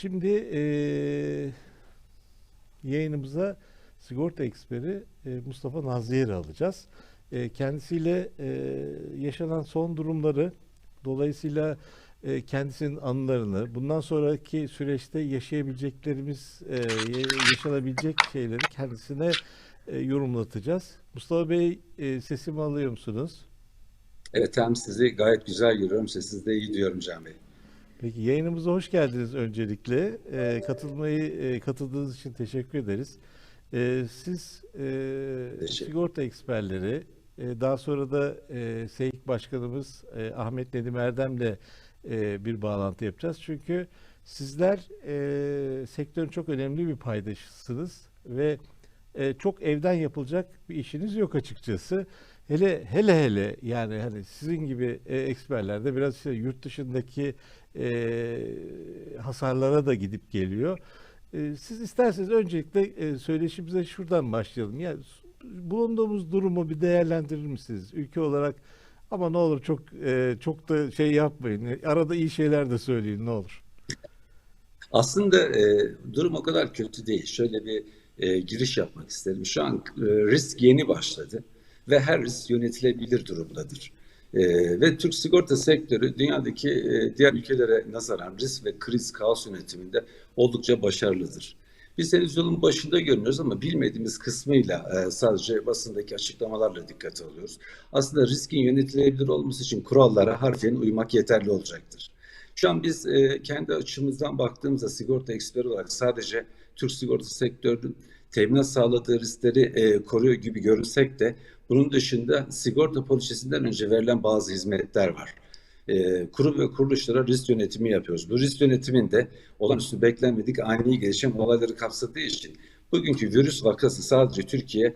Şimdi eee, yayınımıza sigorta eksperi e, Mustafa Nazlıyer'i alacağız. E, kendisiyle e, yaşanan son durumları, dolayısıyla e, kendisinin anılarını, bundan sonraki süreçte yaşayabileceklerimiz, e, yaşanabilecek şeyleri kendisine e, yorumlatacağız. Mustafa Bey, e, sesimi alıyor musunuz? Evet hem sizi gayet güzel görüyorum. Sesiniz de iyi duyuyorum Can Bey. Peki yayınımıza hoş geldiniz öncelikle. Ee, katılmayı e, katıldığınız için teşekkür ederiz. Ee, siz e, sigorta eksperleri, e, daha sonra da e, SEİK Başkanımız e, Ahmet Nedim Erdem'le e, bir bağlantı yapacağız. Çünkü sizler e, sektörün çok önemli bir paydaşısınız ve e, çok evden yapılacak bir işiniz yok açıkçası. Hele hele hele yani hani sizin gibi e, eksperler de biraz işte yurt dışındaki e, hasarlara da gidip geliyor. E, siz isterseniz öncelikle e, söyleşimize şuradan başlayalım. Yani bulunduğumuz durumu bir değerlendirir misiniz ülke olarak? Ama ne olur çok e, çok da şey yapmayın. Arada iyi şeyler de söyleyin ne olur. Aslında e, durum o kadar kötü değil. Şöyle bir e, giriş yapmak isterim. Şu an e, risk yeni başladı ve her risk yönetilebilir durumdadır. E, ve Türk sigorta sektörü dünyadaki e, diğer ülkelere nazaran risk ve kriz kaos yönetiminde oldukça başarılıdır. Biz henüz yolun başında görünüyoruz ama bilmediğimiz kısmıyla e, sadece basındaki açıklamalarla dikkate alıyoruz. Aslında riskin yönetilebilir olması için kurallara harfiyen uymak yeterli olacaktır. Şu an biz e, kendi açımızdan baktığımızda sigorta eksperi olarak sadece Türk sigorta sektörünün teminat sağladığı riskleri e, koruyor gibi görünsek de bunun dışında sigorta poliçesinden önce verilen bazı hizmetler var. E, kurum ve kuruluşlara risk yönetimi yapıyoruz. Bu risk yönetiminde olağanüstü beklenmedik ani gelişim olayları kapsadığı için bugünkü virüs vakası sadece Türkiye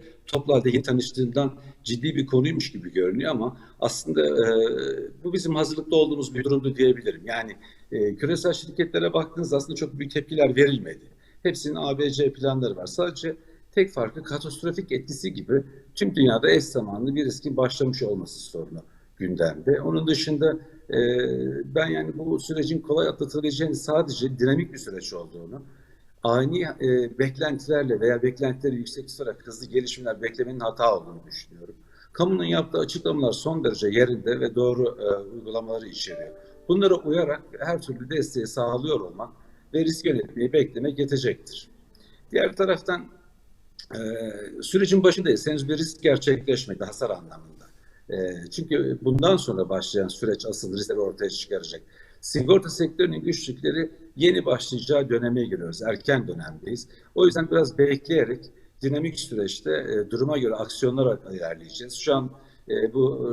yeni tanıştığından ciddi bir konuymuş gibi görünüyor ama aslında e, bu bizim hazırlıklı olduğumuz bir durumdu diyebilirim. Yani e, küresel şirketlere baktığınızda aslında çok büyük tepkiler verilmedi. Hepsinin ABC planları var. Sadece tek farkı katastrofik etkisi gibi tüm dünyada eş zamanlı bir riskin başlamış olması sorunu gündemde. Onun dışında e, ben yani bu sürecin kolay atlatılabileceğini sadece dinamik bir süreç olduğunu, ani e, beklentilerle veya beklentileri yüksek tutarak hızlı gelişmeler beklemenin hata olduğunu düşünüyorum. Kamunun yaptığı açıklamalar son derece yerinde ve doğru e, uygulamaları içeriyor. Bunlara uyarak her türlü desteği sağlıyor olmak ve risk yönetmeyi beklemek yetecektir. Diğer taraftan e, sürecin başındayız. Henüz bir risk gerçekleşmedi hasar anlamında. E, çünkü bundan sonra başlayan süreç asıl riskleri ortaya çıkaracak. Sigorta sektörünün güçlükleri yeni başlayacağı döneme giriyoruz. Erken dönemdeyiz. O yüzden biraz bekleyerek dinamik süreçte e, duruma göre aksiyonlar ilerleyeceğiz. Şu an e, bu e,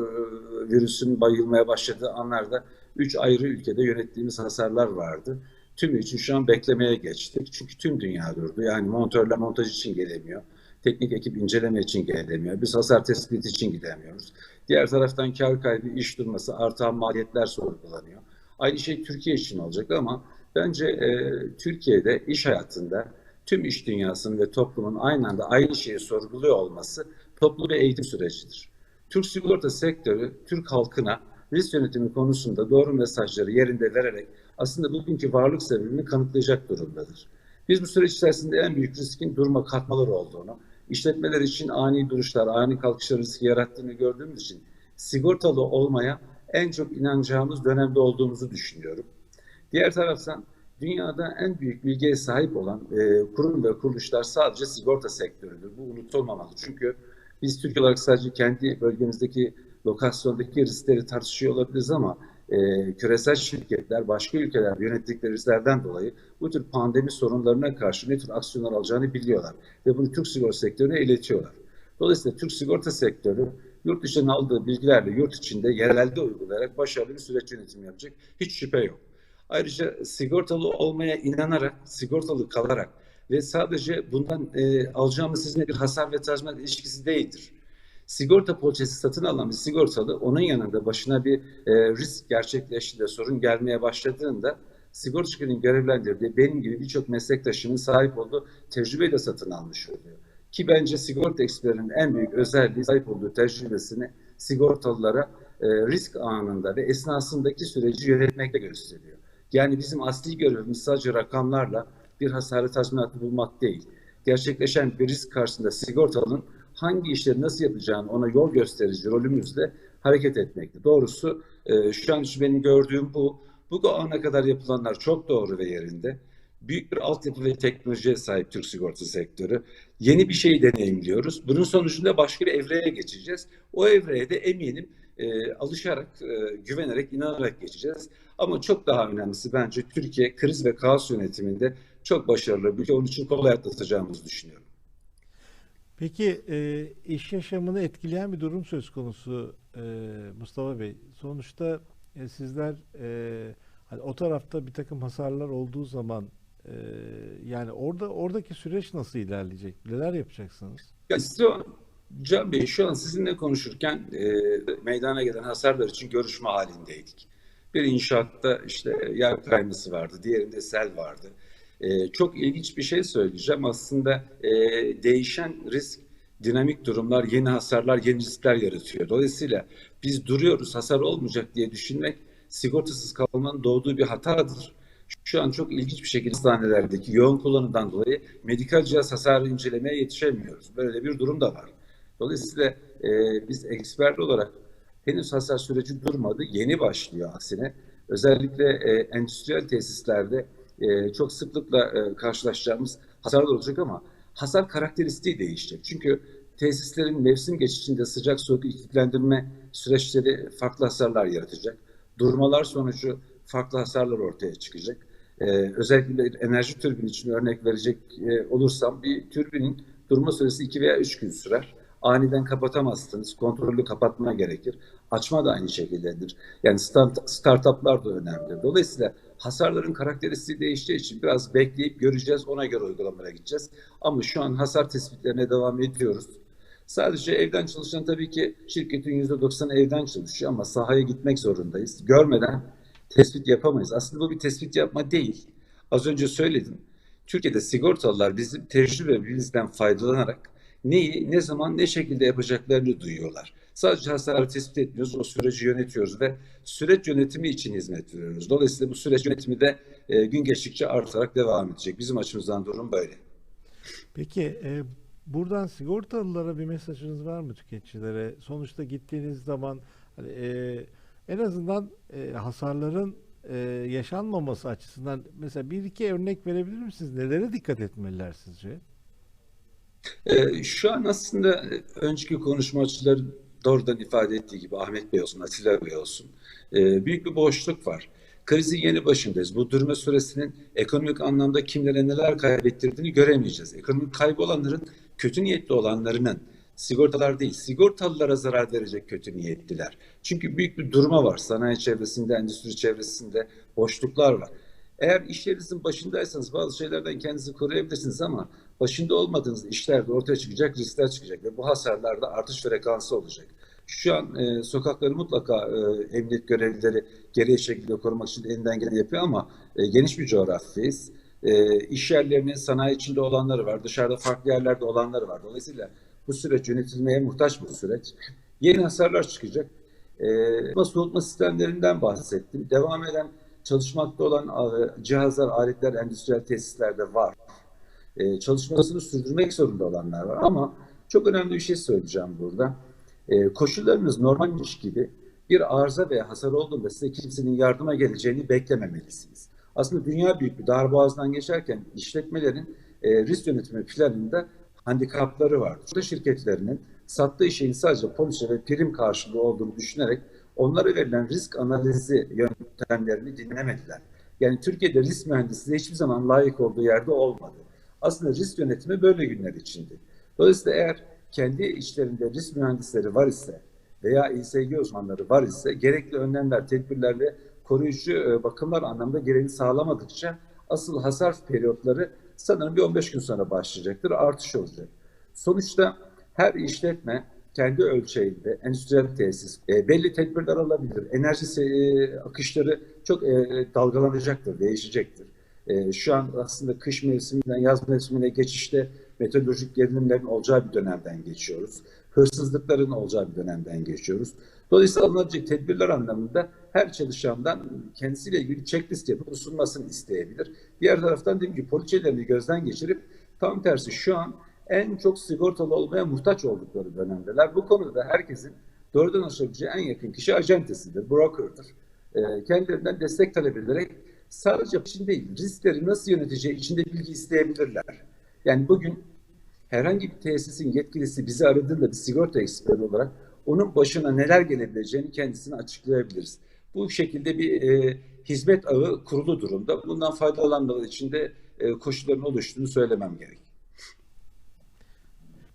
virüsün bayılmaya başladığı anlarda üç ayrı ülkede yönettiğimiz hasarlar vardı. Tümü için şu an beklemeye geçtik. Çünkü tüm dünya durdu. Yani montörler montaj için gelemiyor. Teknik ekip inceleme için gelemiyor. Biz hasar tespiti için gidemiyoruz. Diğer taraftan kar kaybı, iş durması, artan maliyetler sorgulanıyor. Aynı şey Türkiye için olacak ama bence e, Türkiye'de iş hayatında tüm iş dünyasının ve toplumun aynı anda aynı şeyi sorguluyor olması toplu bir eğitim sürecidir. Türk sigorta sektörü Türk halkına risk yönetimi konusunda doğru mesajları yerinde vererek aslında bugünkü varlık sebebini kanıtlayacak durumdadır. Biz bu süreç içerisinde en büyük riskin durma katmaları olduğunu, işletmeler için ani duruşlar, ani kalkışlar riski yarattığını gördüğümüz için sigortalı olmaya en çok inanacağımız dönemde olduğumuzu düşünüyorum. Diğer taraftan dünyada en büyük bilgiye sahip olan e, kurum ve kuruluşlar sadece sigorta sektörüdür. Bu unutulmamalı. Çünkü biz Türkiye olarak sadece kendi bölgemizdeki lokasyondaki riskleri tartışıyor olabiliriz ama e, küresel şirketler başka ülkeler yönettikleri risklerden dolayı bu tür pandemi sorunlarına karşı ne tür aksiyonlar alacağını biliyorlar ve bunu Türk sigorta sektörüne iletiyorlar. Dolayısıyla Türk sigorta sektörü yurt dışından aldığı bilgilerle yurt içinde yerelde uygulayarak başarılı bir süreç yönetimi yapacak. Hiç şüphe yok. Ayrıca sigortalı olmaya inanarak, sigortalı kalarak ve sadece bundan e, alacağımız sizinle bir hasar ve tazminat ilişkisi değildir. Sigorta poliçesi satın alan bir sigortalı onun yanında başına bir e, risk gerçekleştiğinde, sorun gelmeye başladığında sigorta şirketinin görevlendirdiği benim gibi birçok meslektaşımın sahip olduğu tecrübeyi de satın almış oluyor. Ki bence sigorta eksperinin en büyük özelliği sahip olduğu tecrübesini sigortalılara e, risk anında ve esnasındaki süreci yönetmekle gösteriyor. Yani bizim asli görevimiz sadece rakamlarla bir hasarı tazminatı bulmak değil. Gerçekleşen bir risk karşısında sigortalının hangi işleri nasıl yapacağını ona yol gösterici rolümüzle hareket etmekte. Doğrusu e, şu an benim gördüğüm bu. Bu ana kadar yapılanlar çok doğru ve yerinde. Büyük bir altyapı ve teknolojiye sahip Türk sigorta sektörü. Yeni bir şey deneyimliyoruz. Bunun sonucunda başka bir evreye geçeceğiz. O evreye de eminim e, alışarak, e, güvenerek, inanarak geçeceğiz. Ama çok daha önemlisi bence Türkiye kriz ve kaos yönetiminde çok başarılı bir ülke. Onun için kolay atlatacağımızı düşünüyorum. Peki e, iş yaşamını etkileyen bir durum söz konusu e, Mustafa Bey. Sonuçta e, sizler e, hani o tarafta bir takım hasarlar olduğu zaman e, yani orada oradaki süreç nasıl ilerleyecek? Neler yapacaksınız? Ya an, Can Bey şu an sizinle konuşurken e, meydana gelen hasarlar için görüşme halindeydik. Bir inşaatta işte yer kayması vardı, diğerinde sel vardı. E, çok ilginç bir şey söyleyeceğim. Aslında e, değişen risk, dinamik durumlar, yeni hasarlar, yeni riskler yaratıyor. Dolayısıyla biz duruyoruz, hasar olmayacak diye düşünmek sigortasız kalmanın doğduğu bir hatadır. Şu an çok ilginç bir şekilde hastanelerdeki yoğun kullanımdan dolayı medikal cihaz hasarı incelemeye yetişemiyoruz. Böyle bir durum da var. Dolayısıyla e, biz eksper olarak henüz hasar süreci durmadı, yeni başlıyor aksine. Özellikle e, endüstriyel tesislerde e, çok sıklıkla e, karşılaşacağımız hasarlar olacak ama hasar karakteristiği değişecek. Çünkü tesislerin mevsim geçişinde sıcak soğuk iklimlendirme süreçleri farklı hasarlar yaratacak. Durmalar sonucu farklı hasarlar ortaya çıkacak. Ee, özellikle enerji türbini için örnek verecek e, olursam bir türbinin durma süresi 2 veya 3 gün sürer. Aniden kapatamazsınız. Kontrollü kapatma gerekir. Açma da aynı şekildedir. Yani start, startuplar da önemli. Dolayısıyla hasarların karakteristiği değişeceği için biraz bekleyip göreceğiz. Ona göre uygulamaya gideceğiz. Ama şu an hasar tespitlerine devam ediyoruz. Sadece evden çalışan tabii ki şirketin %90'ı evden çalışıyor ama sahaya gitmek zorundayız. Görmeden tespit yapamayız. Aslında bu bir tespit yapma değil. Az önce söyledim. Türkiye'de sigortalılar bizim tecrübemizden faydalanarak neyi, ne zaman, ne şekilde yapacaklarını duyuyorlar. Sadece hasarı tespit etmiyoruz, o süreci yönetiyoruz ve süreç yönetimi için hizmet veriyoruz. Dolayısıyla bu süreç yönetimi de e, gün geçtikçe artarak devam edecek. Bizim açımızdan durum böyle. Peki e, buradan sigortalılara bir mesajınız var mı tüketicilere? Sonuçta gittiğiniz zaman hani, e, en azından e, hasarların e, yaşanmaması açısından mesela bir iki örnek verebilir misiniz? Nelere dikkat etmeliler sizce? Ee, şu an aslında önceki konuşmacıların doğrudan ifade ettiği gibi Ahmet Bey olsun, Atilla Bey olsun e, büyük bir boşluk var. Krizin yeni başındayız. Bu durma süresinin ekonomik anlamda kimlere neler kaybettirdiğini göremeyeceğiz. Ekonomik kaybı olanların kötü niyetli olanlarının sigortalar değil, sigortalılara zarar verecek kötü niyetliler. Çünkü büyük bir durma var. Sanayi çevresinde, endüstri çevresinde boşluklar var. Eğer işlerinizin başındaysanız bazı şeylerden kendinizi koruyabilirsiniz ama başında olmadığınız işlerde ortaya çıkacak riskler çıkacak ve bu hasarlarda artış frekansı olacak. Şu an e, sokakları mutlaka e, emniyet görevlileri geriye şekilde korumak için elinden geleni yapıyor ama e, geniş bir coğrafyayız. E, iş yerlerinin sanayi içinde olanları var, dışarıda farklı yerlerde olanları var. Dolayısıyla bu süreç yönetilmeye muhtaç bir süreç. Yeni hasarlar çıkacak. E, soğutma sistemlerinden bahsettim. Devam eden çalışmakta olan e, cihazlar, aletler endüstriyel tesislerde var. Ee, çalışmasını sürdürmek zorunda olanlar var. Ama çok önemli bir şey söyleyeceğim burada. Ee, koşullarınız normalmiş gibi bir arıza veya hasar olduğunda size kimsenin yardıma geleceğini beklememelisiniz. Aslında dünya büyük bir darboğazdan geçerken işletmelerin e, risk yönetimi planında handikapları var. Burada şirketlerinin sattığı şeyin sadece polise ve prim karşılığı olduğunu düşünerek onlara verilen risk analizi yöntemlerini dinlemediler. Yani Türkiye'de risk mühendisliği hiçbir zaman layık olduğu yerde olmadı. Aslında risk yönetimi böyle günler içindi. Dolayısıyla eğer kendi içlerinde risk mühendisleri var ise veya İSG uzmanları var ise gerekli önlemler, tedbirlerle koruyucu e, bakımlar anlamda gereğini sağlamadıkça asıl hasar periyotları sanırım bir 15 gün sonra başlayacaktır, artış olacak. Sonuçta her işletme kendi ölçeğinde endüstriyel tesis e, belli tedbirler alabilir. Enerji e, akışları çok e, dalgalanacaktır, değişecektir. E, şu an aslında kış mevsiminden yaz mevsimine geçişte meteorolojik gerilimlerin olacağı bir dönemden geçiyoruz. Hırsızlıkların olacağı bir dönemden geçiyoruz. Dolayısıyla alınacak tedbirler anlamında her çalışandan kendisiyle ilgili checklist yapıp sunmasını isteyebilir. Diğer taraftan dediğim gibi poliçelerini gözden geçirip tam tersi şu an en çok sigortalı olmaya muhtaç oldukları dönemdeler. Bu konuda herkesin doğrudan ulaşabileceği en yakın kişi acentesidir, broker'dır. E, kendilerinden destek talep ederek sadece için değil, riskleri nasıl yöneteceği içinde bilgi isteyebilirler. Yani bugün herhangi bir tesisin yetkilisi bizi aradığında bir sigorta eksperi olarak onun başına neler gelebileceğini kendisine açıklayabiliriz. Bu şekilde bir e, hizmet ağı kurulu durumda. Bundan faydalanmaları için de e, koşulların oluştuğunu söylemem gerek.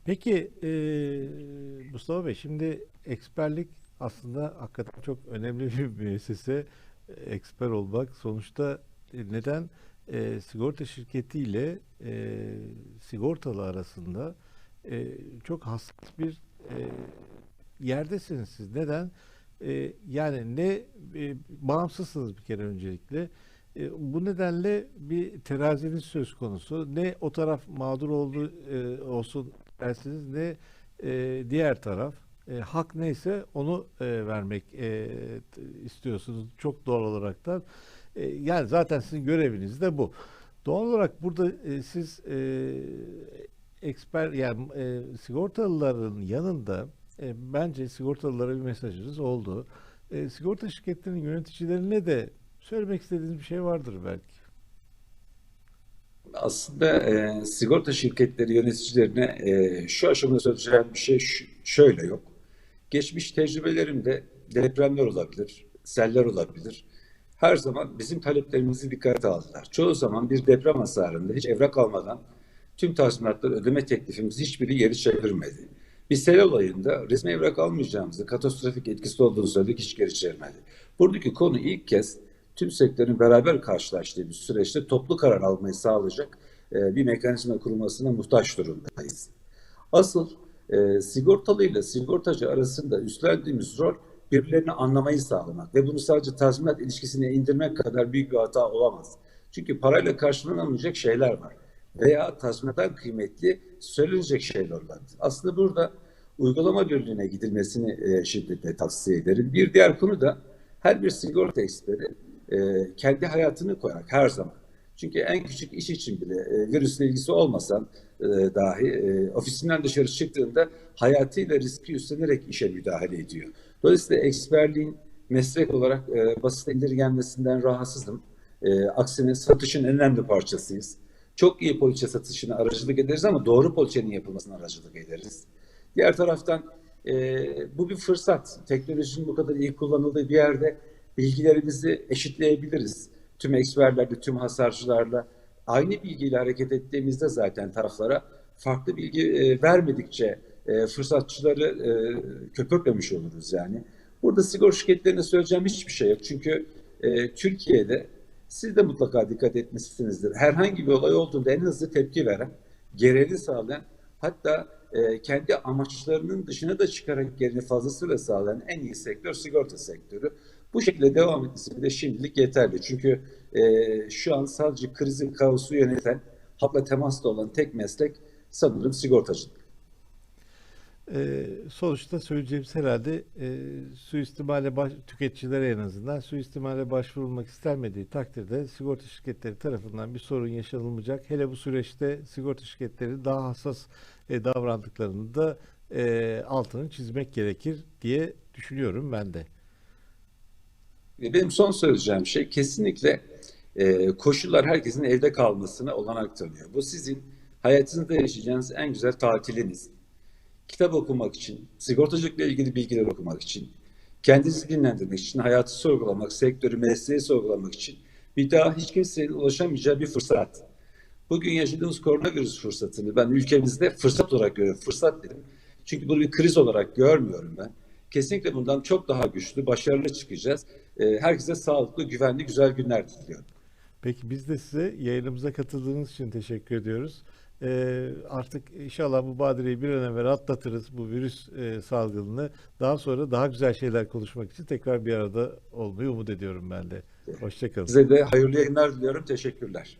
Peki e, Mustafa Bey şimdi eksperlik aslında hakikaten çok önemli bir müessese. E, Eksper olmak sonuçta e, neden e, sigorta şirketiyle e, sigortalı arasında e, çok hassas bir e, yerdesiniz siz. Neden? E, yani ne e, bağımsızsınız bir kere öncelikle. E, bu nedenle bir teraziniz söz konusu. Ne o taraf mağdur oldu e, olsun dersiniz ne e, diğer taraf. E, hak neyse onu e, vermek e, istiyorsunuz çok doğal olaraktan. E, yani zaten sizin göreviniz de bu. Doğal olarak burada e, siz e, eksper yani e, sigortalıların yanında e, bence sigortalılara bir mesajınız oldu. E, sigorta şirketlerinin yöneticilerine de söylemek istediğiniz bir şey vardır belki. Aslında e, sigorta şirketleri yöneticilerine e, şu aşamada söyleyeceğim bir şey ş- şöyle yok. Geçmiş tecrübelerimde depremler olabilir, seller olabilir. Her zaman bizim taleplerimizi dikkate aldılar. Çoğu zaman bir deprem hasarında hiç evrak almadan tüm tazminatları ödeme teklifimiz hiçbiri geri çevirmedi. Bir sel olayında resmi evrak almayacağımızı, katastrofik etkisi olduğunu söyledik, hiç geri çevirmedi. Buradaki konu ilk kez tüm sektörün beraber karşılaştığı bir süreçte toplu karar almayı sağlayacak e, bir mekanizma kurulmasına muhtaç durumdayız. Asıl e, sigortalı ile sigortacı arasında üstlendiğimiz rol birbirlerini anlamayı sağlamak ve bunu sadece tazminat ilişkisine indirmek kadar büyük bir hata olamaz. Çünkü parayla karşılanamayacak şeyler var veya tazminattan kıymetli söylenecek şeyler olabilir. Aslında burada uygulama birliğine gidilmesini e, şiddetle tavsiye ederim. Bir diğer konu da her bir sigorta eksperi e, kendi hayatını koyar her zaman. Çünkü en küçük iş için bile e, virüsle ilgisi olmasan dahi ofisinden dışarı çıktığında hayatıyla riski üstlenerek işe müdahale ediyor. Dolayısıyla eksperliğin meslek olarak e, basit indirgenmesinden rahatsızım. E, aksine satışın en önemli parçasıyız. Çok iyi poliçe satışına aracılık ederiz ama doğru poliçenin yapılmasına aracılık ederiz. Diğer taraftan e, bu bir fırsat. Teknolojinin bu kadar iyi kullanıldığı bir yerde bilgilerimizi eşitleyebiliriz. Tüm eksperlerle, tüm hasarcılarla aynı bilgiyle hareket ettiğimizde zaten taraflara farklı bilgi e, vermedikçe e, fırsatçıları e, köpürtmemiş oluruz yani. Burada sigorta şirketlerine söyleyeceğim hiçbir şey yok. Çünkü e, Türkiye'de siz de mutlaka dikkat etmişsinizdir. Herhangi bir olay olduğunda en hızlı tepki veren, gereğini sağlayan, hatta e, kendi amaçlarının dışına da çıkarak gerini fazlasıyla sağlayan en iyi sektör sigorta sektörü. Bu şekilde devam etmesi de şimdilik yeterli. Çünkü e, şu an sadece krizin kaosu yöneten, halkla temasta olan tek meslek sanırım sigortacılık. Ee, sonuçta söyleyeceğimiz herhalde e, suistimale baş, tüketicilere en azından suistimale başvurulmak istenmediği takdirde sigorta şirketleri tarafından bir sorun yaşanılmayacak. Hele bu süreçte sigorta şirketleri daha hassas e, davrandıklarını da e, altını çizmek gerekir diye düşünüyorum ben de. Ve Benim son söyleyeceğim şey kesinlikle e, koşullar herkesin evde kalmasına olanak tanıyor. Bu sizin hayatınızda yaşayacağınız en güzel tatiliniz. Kitap okumak için, sigortacılıkla ilgili bilgiler okumak için, kendinizi dinlendirmek için, hayatı sorgulamak, sektörü, mesleği sorgulamak için bir daha hiç kimsenin ulaşamayacağı bir fırsat. Bugün yaşadığımız koronavirüs fırsatını ben ülkemizde fırsat olarak görüyorum. Fırsat dedim. Çünkü bunu bir kriz olarak görmüyorum ben. Kesinlikle bundan çok daha güçlü, başarılı çıkacağız. Ee, Herkese sağlıklı, güvenli, güzel günler diliyorum. Peki biz de size yayınımıza katıldığınız için teşekkür ediyoruz. Ee, artık inşallah bu badireyi bir an evvel atlatırız bu virüs e, salgınını. Daha sonra daha güzel şeyler konuşmak için tekrar bir arada olmayı umut ediyorum ben de. Hoşçakalın. Size de hayırlı yayınlar diliyorum. Teşekkürler.